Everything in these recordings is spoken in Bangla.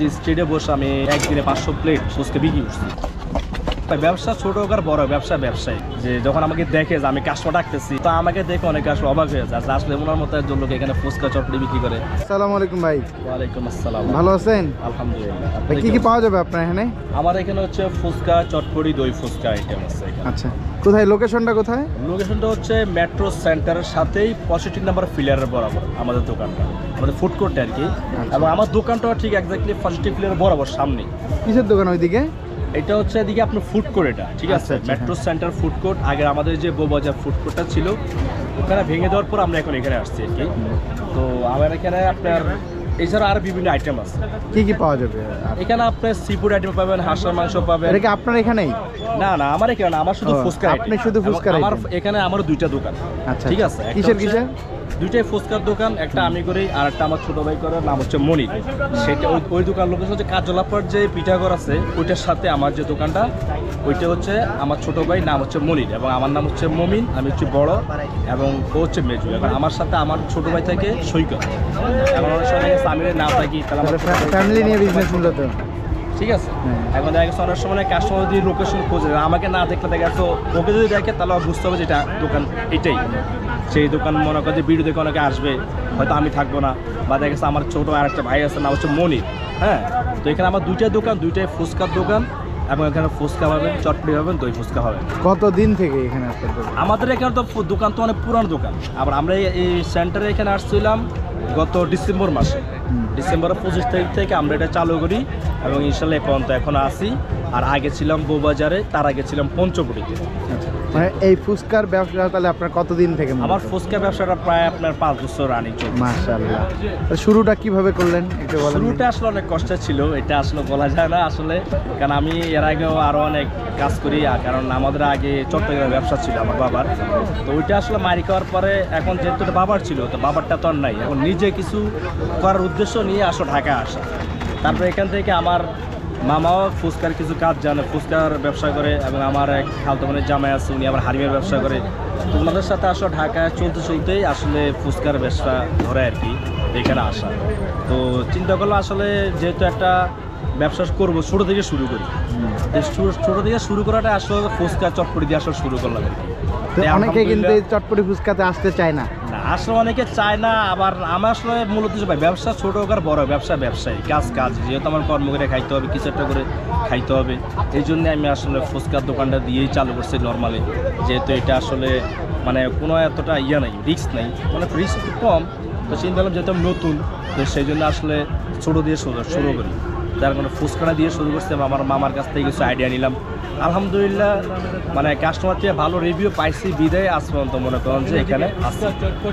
যে স্ট্রিটে বসে আমি একদিনে পাঁচশো প্লেট ফুচকা বিক্রি করছি। ব্যবসা ছোট হোক আর বড় ব্যবসা ব্যবসায়ী। যে যখন আমাকে দেখে যে আমি কাস্টমার ডাকতেছি তো আমাকে দেখে অনেকে আসলে অবাক হয়ে যায় আসলে ওনার মতো একজন লোক এখানে ফুচকা চটপটি বিক্রি করে। আসসালামু আলাইকুম ভাই। ওয়ালাইকুম আসসালাম। ভালো আছেন? আলহামদুলিল্লাহ। কি কি পাওয়া যাবে আপনার এখানে? আমার এখানে হচ্ছে ফুচকা চটপটি দই ফুচকা আইটেম আছে আচ্ছা কোথায়? লোকেশনটা কোথায়? লোকেশনটা হচ্ছে মেট্রো সেন্টারের সাথেই পঁয়ষট্টি নাম্বার ফিলারের বরাবর আমাদের দোকানটা আমাদের ফুড কোর্টে আর কি। এবং আমার দোকানটা ঠিক একজাক্টলি পঁয়ষট্টি ফিলারের বরাবর সামনে কিসের দোকান ওইদিকে? এটা হচ্ছে এদিকে আপনার ফুড কোর্ট এটা ঠিক আছে? মেট্রো সেন্টার ফুড কোর্ট আগে আমাদের যে বৌবাজার ফুড কোর্টটা ছিল ওখানে ভেঙে দেওয়ার পর আমরা এখন এখানে আসছি আর কি। তো আমার এখানে আপনার এছাড়া আর বিভিন্ন আইটেম আছে। কি কি পাওয়া যাবে? এখানে আপনি সি ফুড আইটেম পাবেন হাঁসের মাংস পাবেন। এটা কি আপনার এখানেই? না না আমার এখানে না, আমার শুধু ফুচকা আপনি শুধু এবং ফুচকার আমার এখানে আমার দুইটা দোকান। আচ্ছা ঠিক আচ্ছা। আছে কিসের কিসের? দুইটাই ফুচকার দোকান, একটা আমি করি আর একটা আমার ছোট ভাই করে, নাম হচ্ছে মনির। সেটা ওই ওই দোকান লোকেশন হচ্ছে কাজলাপার যে পিঠাঘর আছে, ওইটার সাথে আমার যে দোকানটা, ওইটা হচ্ছে আমার ছোট ভাই, নাম হচ্ছে মনির এবং আমার নাম হচ্ছে মমিন, আমি হচ্ছে বড় এবং ও হচ্ছে মেজু। এবং আমার সাথে আমার ছোট ভাই থাকে সৈকত। এবং অনেক সময় দেখা গেছে আমি না থাকি তাহলে ফ্যামিলি নিয়ে বিজনেস মূলত। ঠিক আছে। এখন দেখা গেছে অনেক সময় কাস্টমার যদি লোকেশন খোঁজে, আমাকে না দেখলে দেখা গেছে ওকে যদি দেখে, তাহলে বুঝতে হবে যে এটা দোকান এটাই। সেই দোকান মনে করে যে ভিডিও দেখে অনেকে আসবে, হয়তো আমি থাকব না। বা দেখা গেছে আমার ছোটো আর একটা ভাই আছে, নাম হচ্ছে মনির হ্যাঁ? তো এখানে আমার দুইটা দোকান, দুইটাই ফুচকার দোকান এবং এখানে ফুচকা পাবেন চটপটি পাবেন দই ফুচকা পাবেন কতদিন থেকে এখানে আসতে আমাদের এখানে তো দোকান তো অনেক পুরানো দোকান। আবার আমরা এই- সেন্টারে এখানে আসছিলাম গত ডিসেম্বর মাসে। ডিসেম্বরের পঁচিশ তারিখ থেকে আমরা এটা চালু করি এবং ইনশাল্লাহ এখন তো এখন আসি আর আগে ছিলাম বৌবাজারে তার আগে ছিলাম পঞ্চবটিতে মানে এই ফুচকার ব্যবসা তাহলে আপনার কতদিন থেকে আমার ফুচকা ব্যবসাটা প্রায় আপনার পাঁচ বছর রানিং চলছে। মাশাআল্লাহ। শুরুটা কীভাবে করলেন একটু বলেন শুরুটা আসলে অনেক কষ্ট ছিল এটা আসলে বলা যায় না আসলে। কারণ আমি এর আগেও আরও অনেক কাজ করি আর কারণ আমাদের আগে চট্টগ্রামে ব্যবসা ছিল আমার বাবার। তো ওইটা আসলে মারি খাওয়ার পরে এখন যেহেতু বাবার ছিল তো বাবারটা তো আর নাই। এখন নিজে কিছু করার উদ্দেশ্য নিয়ে আসো ঢাকা আসা। তারপরে এখান থেকে আমার মামাও ফুচকার কিছু কাজ জানে ফুচকার ব্যবসা করে এবং আমার এক খালতো মানে জামাই আছে উনি আবার হারিমের ব্যবসা করে। তো ওনাদের সাথে আসলে ঢাকায় চলতে চলতেই আসলে ফুচকার ব্যবসা ধরে আর কি এখানে আসা। তো চিন্তা করলাম আসলে যেহেতু একটা ব্যবসা করব ছোটো থেকে শুরু করি। ছোটো থেকে শুরু করাটা আসলে ফুচকা চটপটি দিয়ে আসলে শুরু করলাম আর কি। অনেকে কিন্তু চটপটি ফুচকাতে আসতে চায় না। আসলে অনেকে চায় না, আবার আমার আসলে মূলত ব্যবসা ছোট হোক আর বড় ব্যবসা ব্যবসায়ী, কাজ কাজ, যেহেতু আমার কর্ম করে খাইতে হবে, কিছু একটা করে খাইতে হবে। এই জন্যে আমি আসলে ফুচকার দোকানটা দিয়েই চালু করছি নর্মালি যেহেতু এটা আসলে মানে কোনো এতটা ইয়ে নাই রিস্ক নেই মানে রিস্ক একটু কম। তো চিন্তা করলাম যেহেতু নতুন, তো সেই জন্য আসলে ছোটো দিয়ে শুরু শুরু করি। যার কারণে ফুচকাটা দিয়ে শুরু করছি আমার মামার কাছ থেকে কিছু আইডিয়া নিলাম। আলহামদুলিল্লাহ মানে কাস্টমার থেকে ভালো রিভিউ পাইছি বিদায় আজ পর্যন্ত মনে করেন যে এখানে আসছি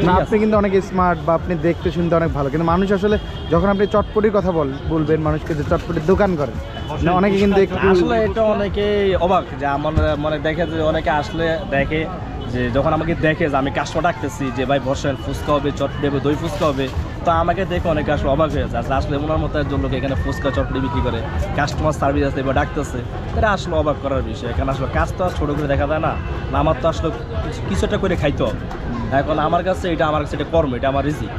না আপনি কিন্তু অনেক স্মার্ট বা আপনি দেখতে শুনতে অনেক ভালো। কিন্তু মানুষ আসলে যখন আপনি চটপটির কথা বল বলবেন মানুষকে যে চটপটির দোকান করেন না অনেকে কিন্তু আসলে এটা অনেকে অবাক যে আমার মানে দেখে যে অনেকে আসলে দেখে যে যখন আমাকে দেখে যে আমি কাস্টমার ডাকতেছি যে ভাই বসেন ফুচকা হবে চটপটি হবে দই ফুচকা হবে তো আমাকে দেখে অনেকে আসলে অবাক হয়ে যায় আসলে ওনার মতো একজন লোক এখানে ফুচকা চটপটি বিক্রি করে কাস্টমার সার্ভিস আছে বা ডাকতেছে। এটা আসলে অবাক করার বিষয়। এখানে আসলে কাজ তো আর ছোটো করে দেখা যায় না। আমার তো আসলে কিছুটা কিছু একটা করে খাইতে হবে। এখন আমার কাছে, এটা আমার কাছে, এটা কর্ম, এটা আমার রিজিক।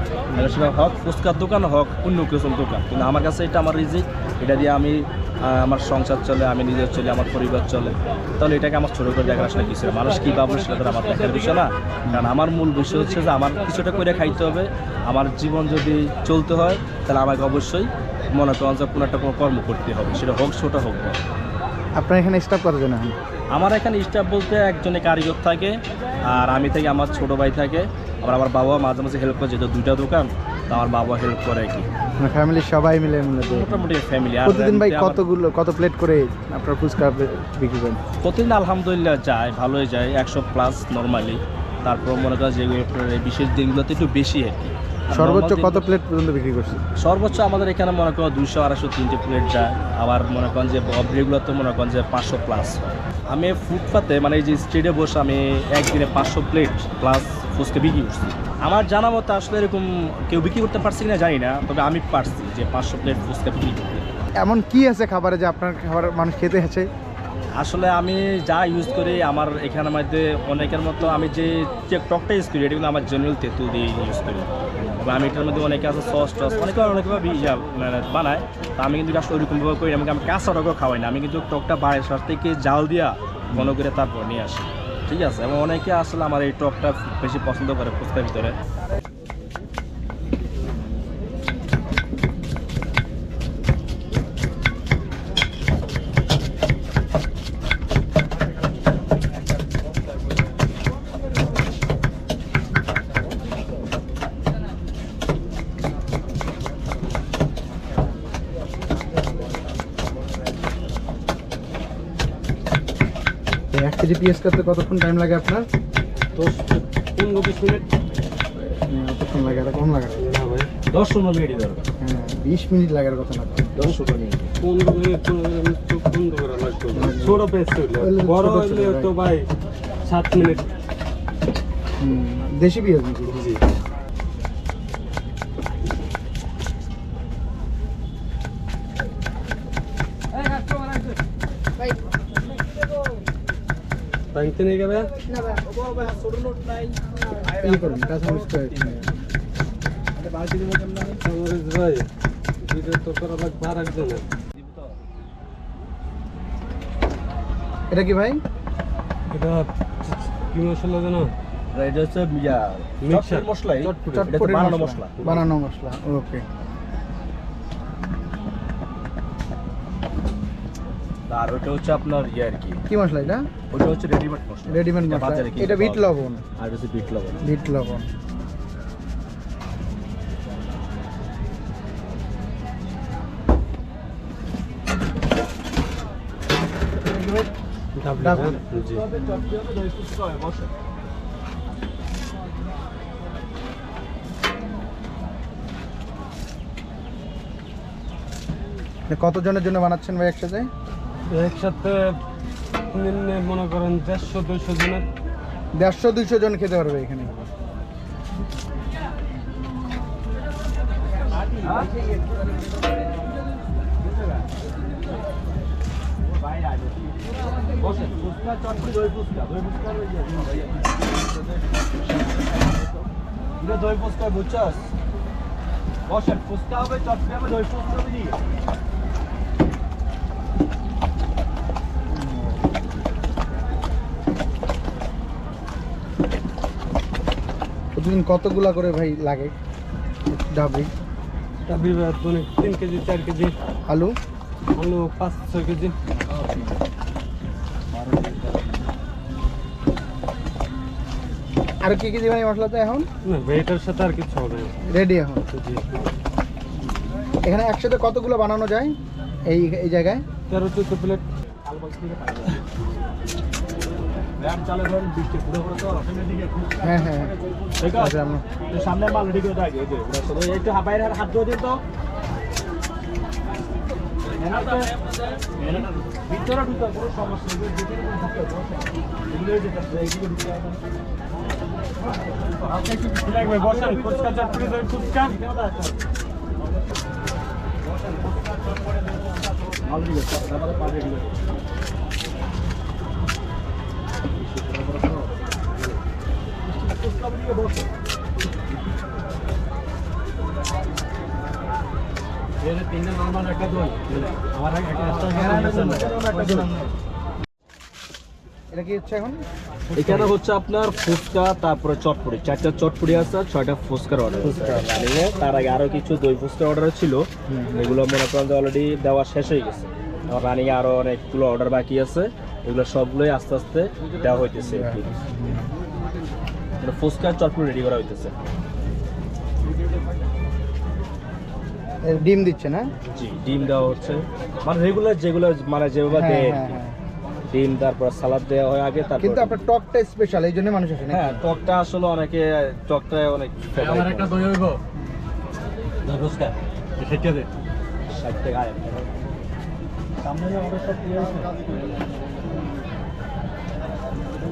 সেটা হোক, ফুচকার দোকান হোক, অন্য কিছু দোকান। কিন্তু আমার কাছে এটা আমার রিজিক, এটা দিয়ে আমি আমার সংসার চলে, আমি নিজের চলে, আমার পরিবার চলে। তাহলে এটাকে আমার ছোটো করে দেখার আসলে কিছু মানুষ কী ভাববে সেটা তো আমার দেখার বিষয় না। কারণ আমার মূল বিষয় হচ্ছে যে আমার কিছুটা করে খাইতে হবে। আমার জীবন যদি চলতে হয়, তাহলে আমাকে অবশ্যই মনে করেন যে কোনো একটা কোনো কর্ম করতে হবে। সেটা হোক, ছোটো হোক। আপনার এখানে স্টাফ কতজন এখন? আমার এখানে স্টাফ বলতে একজনে কারিগর থাকে আর আমি থাকি আমার ছোট ভাই থাকে। আবার আমার বাবা মাঝে মাঝে হেল্প করে যেহেতু দুইটা দোকান তো আমার বাবা হেল্প করে আর কি। ফ্যামিলির সবাই মিলে মোটামুটি ফ্যামিলি প্রতিদিন ভাই কতগুলো কত প্লেট করে আপনার ফুচকা বিক্রি করেন? প্রতিদিন আলহামদুলিল্লাহ যায় ভালোই যায় একশো প্লাস নর্মালি তারপর মনে করেন যেগুলো বিশেষ দিনগুলোতে একটু বেশি আর কি। সর্বোচ্চ কত প্লেট পর্যন্ত বিক্রি করছে সর্বোচ্চ আমাদের এখানে মনে করেন দুইশো আড়াইশো তিনটে প্লেট যায়। আবার মনে করেন যে অফ তো মনে করেন যে পাঁচশো প্লাস আমি ফুটপাতে মানে এই যে স্ট্রিটে বসে আমি একদিনে পাঁচশো প্লেট প্লাস ফুচকা বিক্রি করছি। আমার জানা মতো আসলে এরকম কেউ বিক্রি করতে পারছি কিনা জানি না, তবে আমি পারছি যে পাঁচশো প্লেট ফুচকা বিক্রি করতে। এমন কি আছে খাবারে যে আপনার খাবার মানুষ খেতে আছে আসলে আমি যা ইউজ করি আমার এখানের মধ্যে অনেকের মতো আমি যে টকটা ইউজ করি এটা কিন্তু আমার জেনুয়েল তেঁতুল দিয়ে ইউজ করি। এবং আমি এটার মধ্যে অনেকে আছে সস টস, অনেকে অনেকভাবে মানে বানায়। তো আমি কিন্তু আসলে ওইরকমভাবে করি আমি কাঁচা টকও খাওয়াই না। আমি কিন্তু টকটা বাড়ির সাথে থেকে জাল দিয়া ঘন করে তারপর নিয়ে আসি। ঠিক আছে? এবং অনেকে আসলে আমার এই টকটা বেশি পছন্দ করে ফুচকার ভিতরে। তো পিএস করতে কতক্ষণ টাইম লাগে আপনার? দশ পনেরো বিশ মিনিট। হ্যাঁ, কতক্ষণ লাগে আর কম লাগে দশ পনেরো মিনিট হ্যাঁ বিশ মিনিট লাগার কথা না। দশ পনেরো মিনিট। পনেরো মিনিট পনেরো করা লাগতো ছোট পেস্ট হইলে বড় হইলে তো ভাই সাত মিনিট। দেশি পেঁয়াজ জি। ভাঙতে নিয়ে গেবে ই করুন কাঁচামরিচ তো একটু নিন। আমার ভাই ভিডিও তো করা লাগবে আর একজনের। এটা কি ভাই? এটা কি মশলা জানো? এটা হচ্ছে. মশলা এটা বানানো মশলা। বানানো মশলা ওকে। আর ওটা হচ্ছে আপনার ইয়ে আর কি। কি মশলা এটা? ওটা হচ্ছে রেডিমেড মশলা। রেডিমেড মশলা। এটা বিট লবণ। আর হচ্ছে বিট লবণ। বিট লবণ। কতজনের জন্য বানাচ্ছেন ভাই একসাথে? একসাথে নিম্নে মনে করেন দেড়শো দুইশো জনের। দেড়শো দুইশো জন খেতে পারবে এখানে। দই ফুচকা বুঝছস? বসেন ফুচকা হবে চটপটি হবে দই ফুচকা হবে প্রতিদিন কতগুলা করে ভাই লাগে? ভাত মানে তিন কেজি চার কেজি। আলু? আলু পাঁচ ছয় কেজি। আর কি কি দিবেন এই মশলাতে এখন? এটার সাথে আর কিছু হবে রেডি এখন? এখানে একসাথে কতগুলো বানানো যায় এই এই জায়গায়? তেরো চোদ্দ প্লেট হ্যাঁ হ্যাঁ। ঠিক আছে। আচ্ছা, সামনে মাল রেডি করে থাকে একটু বাইরে হাত ধুয়ে দিন তো। ভিতরে কোনো সমস্যা নেই যেটা লাগবে বসেন ফুচকা দই অলরেডি পা রেডি করে ফুচকা দিকে বসে তিনটা নর্মাল একটা দই আমার একটা এটা কি হচ্ছে এখন এখানে হচ্ছে আপনার ফুচকা তারপরে চটপটি। চারটা চটপটি আছে ছয়টা ফুচকার অর্ডার তার আগে আরও কিছু দই ফুচকার অর্ডার ছিল। এগুলো মনে করেন অলরেডি দেওয়া শেষ হয়ে গেছে। রানিং আরও অনেকগুলো অর্ডার বাকি আছে। এগুলো সবগুলোই আস্তে আস্তে দেওয়া হইতেছে মানে ফুচকা আর চটপটি রেডি করা হইতেছে ডিম দিচ্ছে না জি ডিম দেওয়া হচ্ছে মানে রেগুলার যেগুলো মানে যেভাবে হ্যাঁ, দেয় হ্যাঁ। হ্যাঁ। ডিম তারপর সালাদ দেওয়া হয় আগে তারপর কিন্তু আপনার টকটা স্পেশাল এই জন্য মানুষ আসে? হ্যাঁ টকটা আসলে অনেকে টকটা অনেক আমার একটা দই হইব নমস্কার সেটা দে ষাট টাকা আয়। সামনে যে আমাদের সব ইয়ে আছে। বসেন, ফুচকা, চটপটি, দই ফুচকা হবে, বসেন। ফুচকা কত প্লেট বাবা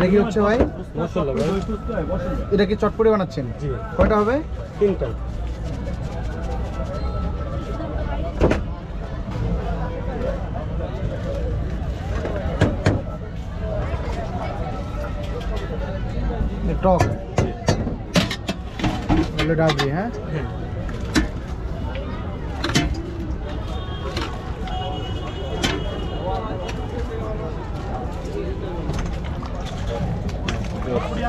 এটা কি হচ্ছে ভাই? এটা কি চটপটি বানাচ্ছেন? কয়টা হবে? তিনটা। টক। ডাবরি হ্যাঁ।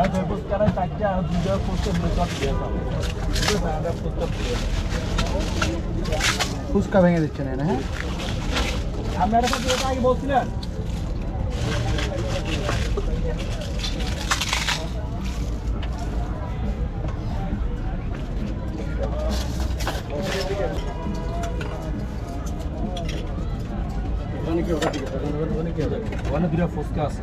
ভাই ফুচকা ভেঙে দিচ্ছেন এখানে হ্যাঁ আগে বলছিলেন ওখানে দুটা ফুচকা আছে